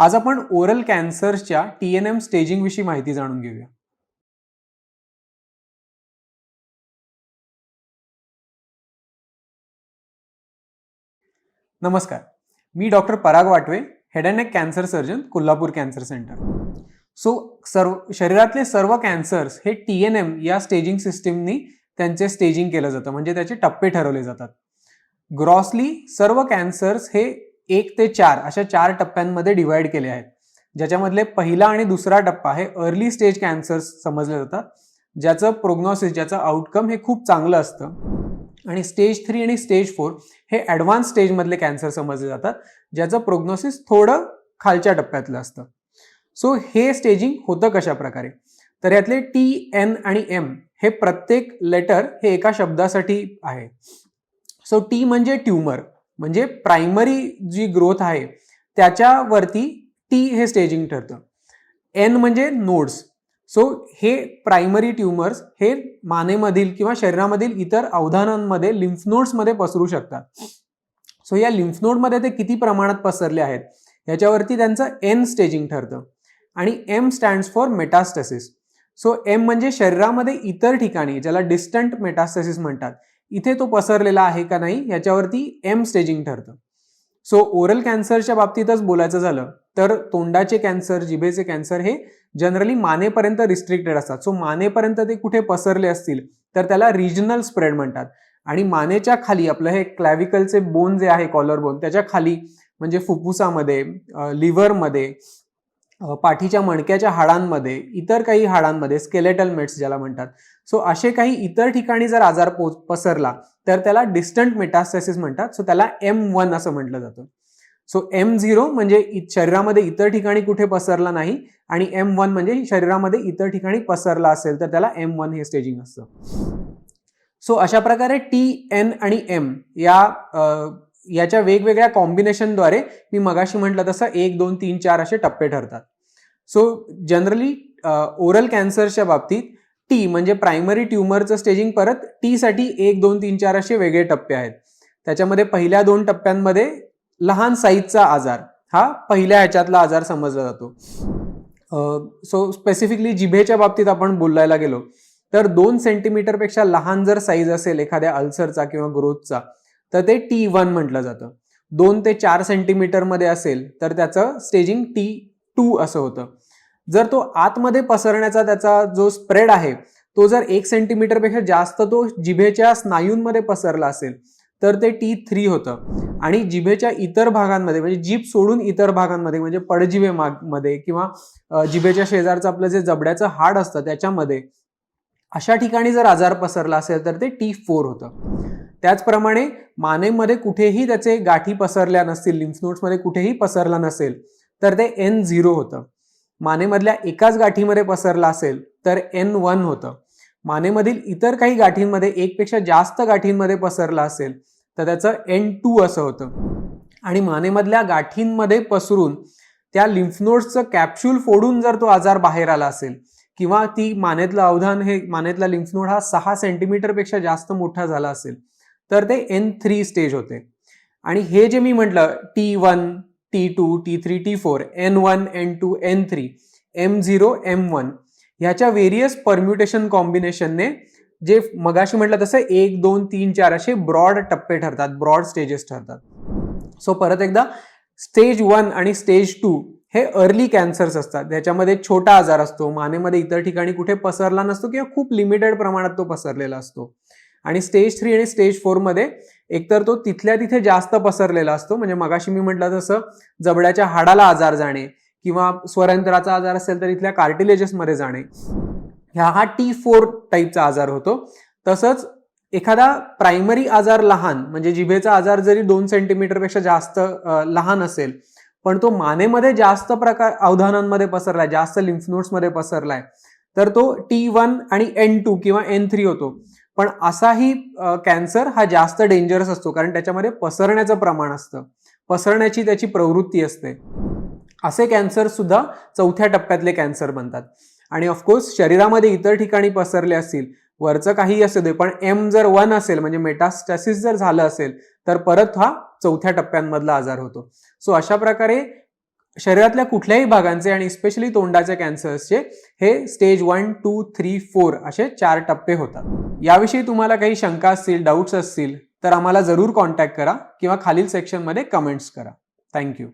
आज आपण ओरल कॅन्सरच्या टी एन एम स्टेजिंग विषयी माहिती जाणून घेऊया. नमस्कार. मी doctor Parag Watve head and neck cancer surgeon Kolhapur cancer centre so सर्व शरीरातले सर्व कॅन्सर्स हे टी एन एम या स्टेजिंग सिस्टीमनी त्यांचे स्टेजिंग केलं जातं. म्हणजे त्याचे टप्पे ठरवले जातात. ग्रॉसली सर्व कॅन्सर्स हे एक ते चार अशा चार टप्प्यांमध्ये डिवाइड केले आहेत. ज्याच्यामधले पहिला आणि दुसरा टप्पा हे अर्ली स्टेज कॅन्सर्स समजले जातात. ज्याचं प्रोग्नॉसिस ज्याचं आउटकम हे खूप चांगलं असतं. आणि स्टेज थ्री आणि स्टेज फोर हे ॲडव्हान्स स्टेजमधले कॅन्सर समजले जातात. ज्याचं प्रोग्नॉसिस थोडं खालच्या टप्प्यातलं असतं. सो हे स्टेजिंग होतं कशा प्रकारे तर यातले टी एन आणि एम हे प्रत्येक लेटर हे एका शब्दासाठी आहे. सो टी म्हणजे ट्युमर म्हणजे प्रायमरी जी ग्रोथ आहे त्याच्यावरती टी हे स्टेजिंग ठरतं. एन म्हणजे नोड्स सो हे प्रायमरी ट्युमर्स हे मानेमधील किंवा शरीरामधील इतर अवधानांमध्ये लिम्फ नोड्समध्ये पसरू शकतात. सो या लिम्फ नोडमध्ये ते किती प्रमाणात पसरले आहेत? याच्यावरती त्यांचं एन स्टेजिंग ठरतं. आणि M stands for metastasis so M म्हणजे शरीरामध्ये इतर ठिकाणी ज्याला डिस्टंट मेटास्टसिस म्हणतात. इथे तो पसरलेला आहे का नाही याच्यावरती एम स्टेजिंग ठरतं. सो ओरल कॅन्सरच्या बाबतीतच बोलायचं झालं तर तोंडाचे कॅन्सर जिभेचे कॅन्सर हे जनरली मानेपर्यंत रिस्ट्रिक्टेड असतात. सो मानेपर्यंत ते कुठे पसरले असतील तर त्याला रिजनल स्प्रेड म्हणतात. आणि मानेच्या खाली आपलं हे क्लॅव्हिकलचे बोन जे आहे कॉलर बोन त्याच्याखाली म्हणजे फुफ्फुसामध्ये लिव्हरमध्ये पाठीच्या मणक्याच्या हाडांमध्ये इतर काही हाडांमध्ये स्केलेटल मेट्स ज्याला म्हणतात. सो असे काही इतर ठिकाणी जर आजार पो पसरला तर त्याला डिस्टंट मेटास्टॅसिस म्हणतात. सो त्याला एम वन असं म्हटलं जातं. सो एम झिरो म्हणजे शरीरामध्ये इतर ठिकाणी कुठे पसरला नाही आणि एम वन म्हणजे शरीरामध्ये इतर ठिकाणी पसरला असेल तर त्याला एम वन हे स्टेजिंग असतं. सो अशा प्रकारे टी एन आणि एम या याच्या वेगवेगळ्या कॉम्बिनेशनद्वारे मी मगाशी म्हटलं तसं एक दोन तीन चार असे टप्पे ठरतात. सो जनरली ओरल कॅन्सरच्या बाबतीत टी म्हणजे प्रायमरी ट्युमरचं स्टेजिंग परत टीसाठी एक दोन तीन चार असे वेगळे टप्पे आहेत. त्याच्यामध्ये पहिल्या दोन टप्प्यांमध्ये लहान साईजचा आजार हा पहिल्या ह्याच्यातला आजार समजला जातो. सो स्पेसिफिकली जिभेच्या बाबतीत आपण बोलायला गेलो तर दोन सेंटीमीटरपेक्षा लहान जर साईज असेल एखाद्या अल्सरचा किंवा ग्रोथचा तर ते टी वन म्हटलं जातं. दोन ते चार सेंटीमीटरमध्ये असेल तर त्याचं स्टेजिंग टी टू असं होतं. जर तो आतमध्ये पसरण्याचा त्याचा जो स्प्रेड आहे तो जर एक सेंटीमीटरपेक्षा जास्त तो जिभेच्या स्नायूंमध्ये पसरला असेल तर ते टी थ्री होतं. आणि जिभेच्या इतर भागांमध्ये म्हणजे जीभ सोडून इतर भागांमध्ये म्हणजे पडजिभे मध्ये किंवा जिभेच्या शेजारचं आपलं जे जबड्याचं हाड असतं त्याच्यामध्ये अशा ठिकाणी जर आजार पसरला असेल तर ते टी फोर होतं. त्याचप्रमाणे मानेमध्ये कुठेही त्याचे गाठी पसरल्या नसतील लिम्फ नोट्समध्ये कुठेही पसरला नसेल तर ते एन झिरो होतं. मानेमधल्या एकाच गाठीमध्ये पसरला असेल तर एन वन होतं. मानेमधील इतर काही गाठींमध्ये एकपेक्षा जास्त गाठींमध्ये पसरला असेल तर त्याचं एन टू असं होतं. आणि मानेमधल्या गाठींमध्ये पसरून त्या लिम्फनोड्सचं कॅप्सूल फोडून जर तो आजार बाहेर आला असेल किंवा ती मानेतलं अवधान हे मानेतला लिम्फनोड हा सहा सेंटीमीटरपेक्षा जास्त मोठा झाला असेल तर ते एन थ्री स्टेज होते. आणि हे जे मी म्हटलं T one T two T three T four N one N two N three M zero M one ह्याच्या व्हेरियस परम्युटेशन कॉम्बिनेशनने जे मगाशी म्हटलं तसं एक दोन तीन चार असे ब्रॉड टप्पे ठरतात ब्रॉड स्टेजेस ठरतात. सो परत एकदा स्टेज वन आणि स्टेज टू हे अर्ली कॅन्सर्स असतात. ज्याच्यामध्ये छोटा आजार असतो मानेमध्ये इतर ठिकाणी कुठे पसरला नसतो किंवा खूप लिमिटेड प्रमाणात तो पसरलेला असतो. आणि स्टेज थ्री आणि स्टेज फोरमध्ये एकतर तो तिथल्या तिथे जास्त पसरलेला असतो. म्हणजे मगाशी मी म्हटलं तसं जबड्याच्या हाडाला आजार जाणे किंवा स्वरंत्राचा आजार असेल तर इथल्या कार्टिलेजेसमध्ये जाणे. ह्या हा टी फोर टाईपचा आजार होतो. तसंच एखादा प्रायमरी आजार लहान म्हणजे जिभेचा आजार जरी दोन सेंटीमीटरपेक्षा जास्त लहान असेल पण तो मानेमध्ये जास्त प्रकार अवधानांमध्ये पसरलाय जास्त लिम्फनोट्समध्ये पसरलाय तर तो टी वन आणि एन टू किंवा एन थ्री होतो. पण असाही कॅन्सर हा जास्त डेंजरस असतो. कारण त्याच्यामध्ये पसरण्याचं प्रमाण असतं. पसरण्याची त्याची प्रवृत्ती असते. असे कॅन्सर सुद्धा चौथ्या टप्प्यातले कॅन्सर बनतात. आणि ऑफकोर्स शरीरामध्ये इतर ठिकाणी पसरले असतील वरचं काही असू दे पण एम जर वन असेल म्हणजे मेटास्टॅसिस जर झालं असेल तर परत हा चौथ्या टप्प्यांमधला आजार होतो. सो अशा प्रकारे शरीरातल्या कुठल्याही भागांचे आणि स्पेशली तोंडाच्या कॅन्सर्सचे हे stage one two three four असे चार टप्पे होतात. याविषयी तुम्हाला काही शंका असतील डाऊट्स असतील तर आम्हाला जरूर कॉन्टॅक्ट करा किंवा खालील सेक्शनमध्ये कमेंट्स करा. थँक्यू